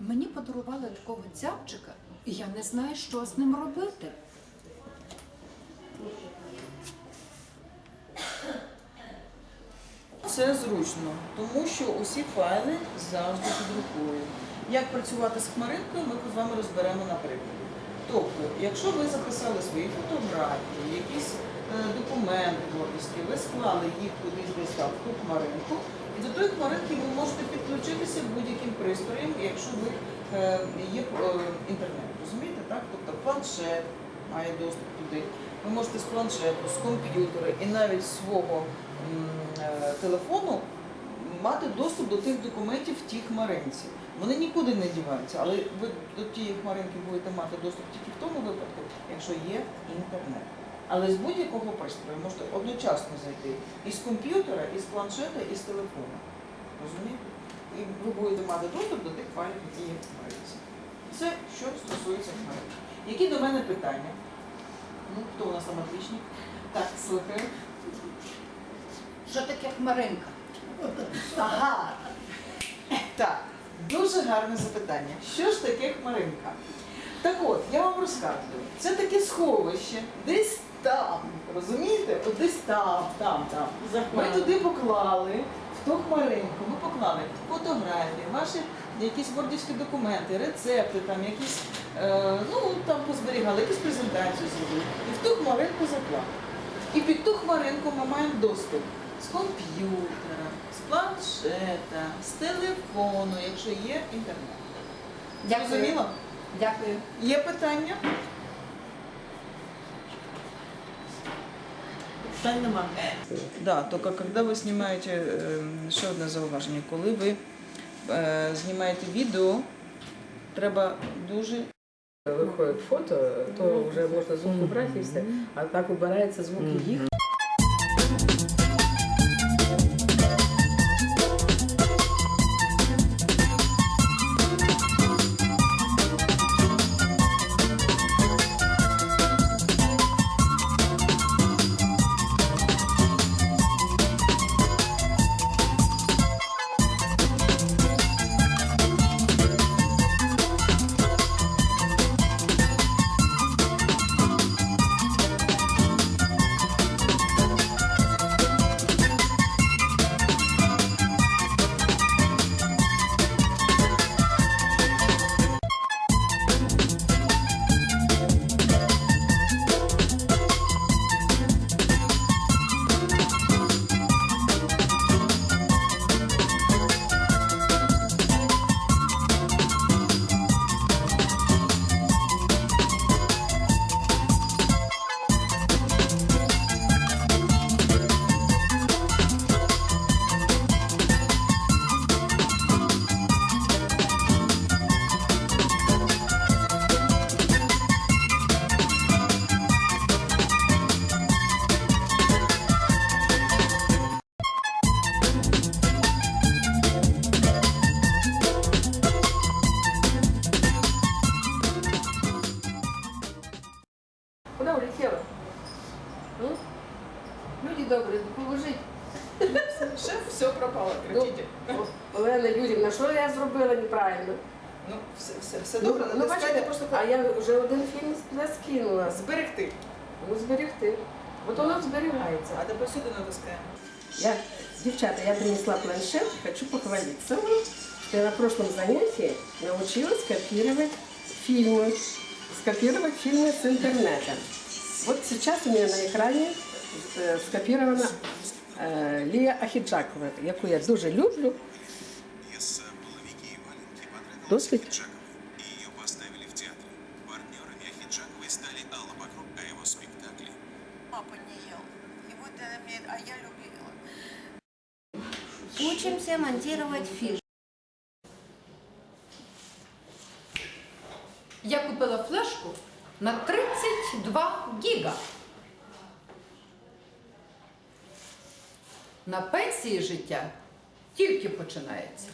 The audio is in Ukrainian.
Мені подарували такого цяпчика, і я не знаю, що з ним робити. Це зручно, тому що усі файли завжди під рукою. Як працювати з хмаринкою, ми з вами розберемо на прикладі. Тобто, якщо ви записали свої фотографії, які ви склали їх кудись десь там в хмаринку, і до тої хмаринки ви можете підключитися будь-яким пристроєм, якщо ви е, є е, інтернет. Розумієте, так? Тобто планшет має доступ туди. Ви можете з планшету, з комп'ютера і навіть з свого е, телефону мати доступ до тих документів в тій хмаринці. Вони нікуди не діваються, але ви до тієї хмаринки будете мати доступ тільки в тому випадку, якщо є інтернет. Але з будь-якого пристрою можете одночасно зайти і з комп'ютера, і з планшета, і з телефону. Розумієте? І ви будете мати доступ до тих файлів, які є в. Це що стосується хмаринки. Які до мене питання? Ну, хто у нас там отличник? Так, слухаю. Що таке хмаринка? Ага. Так, дуже гарне запитання. Що ж таке хмаринка? Так от, я вам розказую, це таке сховище, десь там, розумієте? От десь там, там, там. Ми туди поклали, в ту хмаринку, ми поклали фотографії, ваші якісь вордівські документи, рецепти, там якісь, е, ну там позберігали, якісь презентації зробили. І в ту хмаринку заклали. І під ту хмаринку ми маємо доступ з комп'ютера, з планшета, з телефону, якщо є інтернет. Зрозуміло? Дякую. Є питання? Питань нема. Да, только когда вы снимаете, е, ще одне зауваження, коли ви е, знімаєте відео, треба дуже Виходить фото, то вже можна звук убрати і все. А так убирається звук їх. Улетіла? М? Люди добрі, поможіть. шеф, все пропало, кричите. О, Олена Юрівна, що я зробила неправильно? Ну, все, все, все Ну, добре, ну натискайте бачите, просто а я вже один фільм туди скинула. зберегти. Ну, зберегти. От воно зберігається. А тепер сюди натискаємо. Я, девчата, я принесла планшет, хочу похвалиться вам, что я на прошлом занятии научилась копировать фильмы, скопировать фильмы с интернета. Вот сейчас у меня на экране э, скопирована э, Лія Ахіджакова, яку я дуже люблю. Пьеса «Половики и валенки» понравилась Досвід. Ахиджакову, и ее поставили в театре. Партнерами Ахиджаковой стали Алла Покров, а его спектакли. Папа не ел. Его тогда мне, а я любила. Учимся монтировать фильм. Я купила флешку на 32 гіга. На пенсії життя тільки починається.